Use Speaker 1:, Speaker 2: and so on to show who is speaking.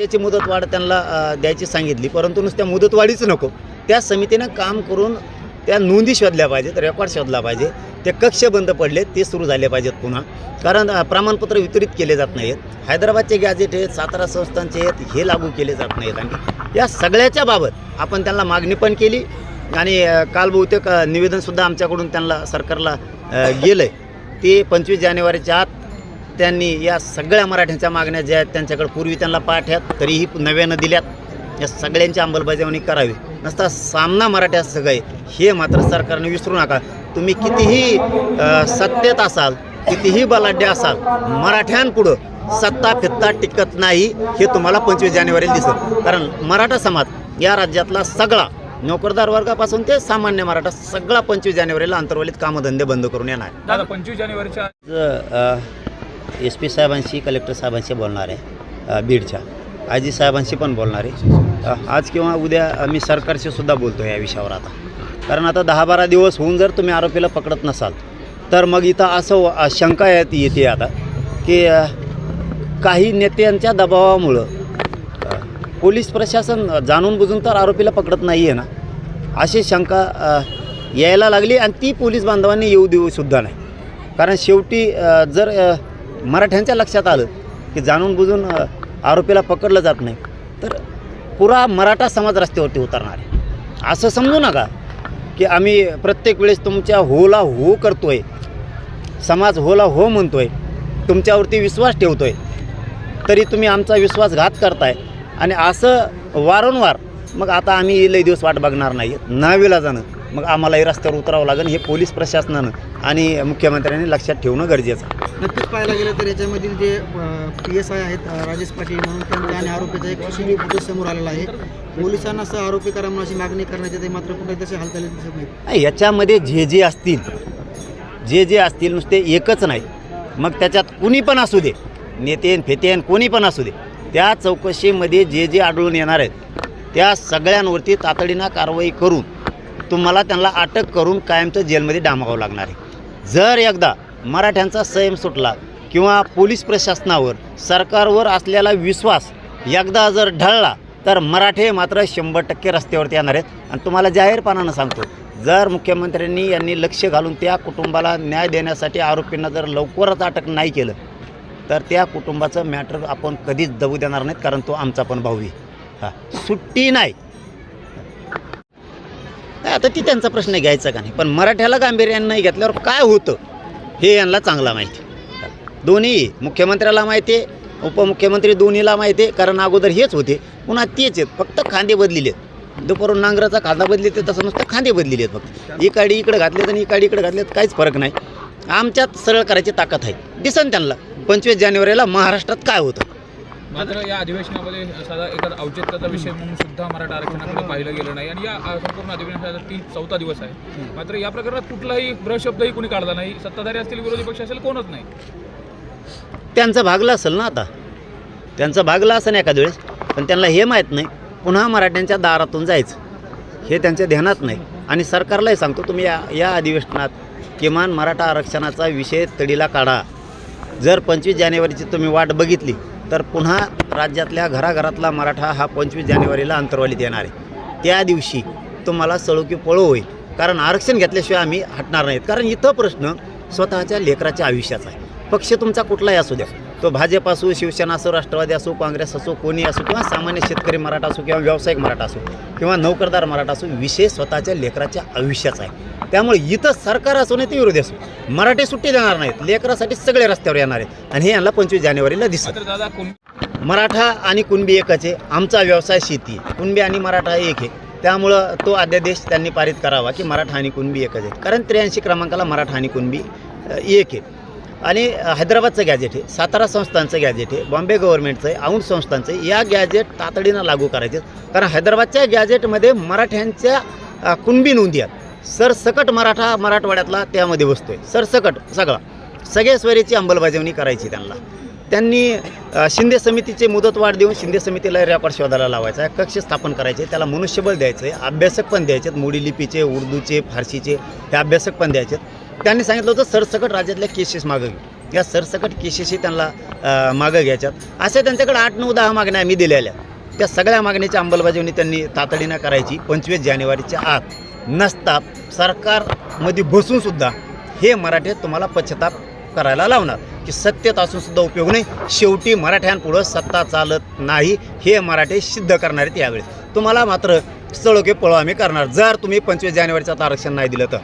Speaker 1: त्याची मुदतवाढ त्यांना द्यायची सांगितली. परंतु नुसत्या मुदतवाढीच नको. त्या समितीनं काम करून त्या नोंदी शोधल्या पाहिजेत रेकॉर्ड शोधला पाहिजे. ते कक्ष बंद पडले ते सुरू झाले पाहिजेत पुन्हा. कारण प्रमाणपत्र वितरित केले जात नाहीत. हैदराबादचे गॅजेट आहेत सातारा संस्थांचे आहेत हे लागू केले जात नाहीत. आणि या सगळ्याच्या बाबत आपण त्यांना मागणी पण केली. आणि काल बहुतेक निवेदनसुद्धा आमच्याकडून त्यांना सरकारला गेलं आहे ते पंचवीस जानेवारीच्या आत त्यांनी या सगळ्या मराठ्यांच्या मागण्या ज्या आहेत त्यांच्याकडे पूर्वी त्यांना पाठ्यात तरीही नव्यानं दिल्यात. या सगळ्यांची अंमलबजावणी करावी. नसता सामना मराठ्यात सगळे हे मात्र सरकारने विसरू नका. तुम्ही कितीही सत्तेत असाल कितीही बलाढ्य असाल मराठ्यांपुढं सत्ता फित्ता टिकत नाही हे तुम्हाला पंचवीस जानेवारीला दिसेल कारण मराठा समाज या राज्यातला सगळा नोकरदार वर्गापासून ते सामान्य मराठा सगळा पंचवीस जानेवारीला अंतर्वलित कामधंदे बंद करून येणार.
Speaker 2: दादा पंचवीस जानेवारीच्या
Speaker 1: एस पी साहेबांशी कलेक्टर साहेबांशी बोलणार आहे बीडच्या. आजी साहेबांशी पण बोलणार आहे. आज किंवा उद्या मी सरकारशी सुद्धा बोलतो या विषयावर आता. कारण आता दहा बारा दिवस होऊन जर तुम्ही आरोपीला पकडत नसाल तर मग इथं असं शंका येत येते आता की काही नेत्यांच्या दबावामुळं पोलीस प्रशासन जाणून बुजून तर आरोपीला पकडत नाही आहे ना? अशी शंका यायला लागली आणि ती पोलीस बांधवांनी येऊ देऊ सुद्धा नाही. कारण शेवटी जर मराठ्यांच्या लक्षात आलं की जाणून बुजून आरोपीला पकडलं जात नाही. तर पुरा मराठा समाज रस्त्यावरती उतरणार आहे. असं समजू नका की आम्ही प्रत्येक वेळेस तुमच्या होला हो करतोय समाज होला हो म्हणतोय तुमच्यावरती विश्वास ठेवतोय तरी तुम्ही आमचा विश्वासघात करताय. आणि असं वारंवार मग आता आम्ही लई दिवस वाट बघणार नाही. नावीला जाणं मग आम्हालाही रस्त्यावर उतरावं लागेल हे पोलीस प्रशासनानं आणि मुख्यमंत्र्यांनी लक्षात ठेवणं गरजेचं आहे.
Speaker 3: नक्कीच पाहायला गेलं तर याच्यामधील जे पी एस आय आहेत राजेश पाटील म्हणून त्यांच्या आणि आरोपीचा एक सीसीटीव्ही फुटेज समोर आलेला आहे. पोलिसांना असं आरोपी करा म्हणून अशी मागणी करण्यात येते मात्र कुठे तशी हालचाली दिसत नाही
Speaker 1: नाही, याच्यामध्ये जे जे असतील जे जे असतील नुसते एकच नाही. मग त्याच्यात कुणी पण असू दे नेतेन फेतेन कोणी पण असू दे त्या चौकशीमध्ये जे जे आढळून येणार आहेत त्या सगळ्यांवरती तातडीनं कारवाई करून तुम्हाला त्यांना अटक करून कायमचं जेलमध्ये डांबावं लागणार आहे. जर एकदा मराठ्यांचा संयम सुटला किंवा पोलीस प्रशासनावर सरकारवर असलेला विश्वास एकदा जर ढळला तर मराठे मात्र शंभर टक्के रस्त्यावरती येणार आहेत. आणि तुम्हाला जाहीरपणानं सांगतो जर मुख्यमंत्र्यांनी यांनी लक्ष घालून त्या कुटुंबाला न्याय देण्यासाठी आरोपींना जर लवकरच अटक नाही केलं तर त्या कुटुंबाचं मॅटर आपण कधीच दबू देणार नाहीत कारण तो आमचा पण भाऊ आहे. हा. सुट्टी नाही, आता ती त्यांचा प्रश्न घ्यायचा का नाही? पण मराठ्याला गांभीर्यानं नाही घेतल्यावर काय होतं? हे यांना चांगला माहिती. दोन्ही मुख्यमंत्र्याला माहिती आहे उपमुख्यमंत्री दोन्हीला माहिती आहे कारण अगोदर हेच होते. पुन्हा तेच आहेत. फक्त खांदे बदलेले आहेत. दुपारून नांगराचा खांदा बदली तसं नुसतं खांदे बदलेले आहेत फक्त. इकाडी इकडे घातलेत आणि इकाडी इकडे घातलेत काहीच फरक नाही. आमच्यात सरळ करायची ताकद आहे. दिसन त्यांना. पंचवीस जानेवारीला महाराष्ट्रात काय होतं?
Speaker 2: मात्र या अधिवेशनामध्ये साधा एखादा औचित्याचा विषय म्हणून सुद्धा मराठा आरक्षणाकडे पाहिलं गेलं नाही. आणि या संपूर्ण अधिवेशनाचा तीन चौथा दिवस आहे. मात्र या प्रकरणात कुठलाही ब्रशब्दही कुणी काढला नाही. सत्ताधारी असतील विरोधी पक्ष असेल कोणच नाही.
Speaker 1: त्यांचं भागलं असेल ना आता. त्यांचं भागलं असेल एखाद्या वेळेस पण त्यांना हे माहीत नाही पुन्हा मराठ्यांच्या दारातून जायचं. हे त्यांच्या ध्यानात नाही. आणि सरकारलाही सांगतो तुम्ही या या अधिवेशनात किमान मराठा आरक्षणाचा विषय तडीला काढा. जर पंचवीस जानेवारीची तुम्ही वाट बघितली तर पुन्हा राज्यातल्या घराघरातला मराठा हा पंचवीस जानेवारीला अंतर्वालीत येणार आहे. त्या दिवशी तुम्हाला सळोकी पळो होईल. कारण आरक्षण घेतल्याशिवाय आम्ही हटणार नाहीत. कारण इथं प्रश्न स्वतःच्या लेकराच्या आयुष्याचा आहे. पक्ष तुमचा कुठलाही असू द्या. तो भाजप असो शिवसेना असो राष्ट्रवादी असो काँग्रेस असो कोणी असो किंवा सामान्य शेतकरी मराठा असो किंवा व्यावसायिक मराठा असो किंवा नोकरदार मराठा असो विषय स्वतःच्या लेकराच्या आयुष्याचा आहे. त्यामुळे इथं सरकार असो नाही ते विरोधी असो. मराठी सुट्टी देणार नाहीत. लेकरासाठी सगळे रस्त्यावर येणार आहेत. आणि हे यांना पंचवीस जानेवारीला दिसत. मराठा आणि कुणबी एकच आहे. आमचा व्यवसाय शेती आहे. कुणबी आणि मराठा एक आहे. त्यामुळं तो अध्यादेश त्यांनी पारित करावा की मराठा आणि कुणबी एकच आहे कारण त्र्याऐंशी क्रमांकाला मराठा आणि कुणबी एक आहे. आणि हैदराबादचं गॅजेट आहे सातारा संस्थांचं गॅजेट आहे बॉम्बे गव्हर्नमेंटचं आहे औंध संस्थांचं आहे या गॅजेट तातडीनं लागू करायचे कारण हैदराबादच्या गॅजेटमध्ये मराठ्यांच्या कुणबी नोंदी आहेत. सरसकट मराठा मराठवाड्यातला त्यामध्ये बसतोय. सरसकट सगळा. सगळ्या स्वरीची अंमलबजावणी करायची त्यांना. त्यांनी शिंदे समितीचे मुदतवाढ देऊन शिंदे समितीला रेकॉर्ड शोधायला लावायचा आहे कक्ष स्थापन करायचे त्याला मनुष्यबळ द्यायचं आहे अभ्यासक पण द्यायचे आहेत मोडी लिपीचे उर्दूचे फारसीचे हे अभ्यासक पण द्यायचे आहेत त्यांनी सांगितलं होतं सरसकट राज्यातल्या केसेस मागं या सरसकट केसेसही त्यांना मागं घ्यायच्यात. अशा त्यांच्याकडे आठ नऊ दहा मागण्या आम्ही दिलेल्या. त्या सगळ्या मागणीची अंमलबजावणी त्यांनी तातडीनं करायची पंचवीस जानेवारीच्या आत. नसता सरकारमध्ये बसूनसुद्धा हे मराठे तुम्हाला पश्चाताप करायला लावणार. की सत्तेत असूनसुद्धा उपयोग नाही. शेवटी मराठ्यांपुढं सत्ता चालत नाही हे मराठे सिद्ध करणार आहेत यावेळेस. तुम्हाला मात्र सळोके पळो आम्ही करणार. जर तुम्ही पंचवीस जानेवारीचं आता आरक्षण नाही दिलं तर.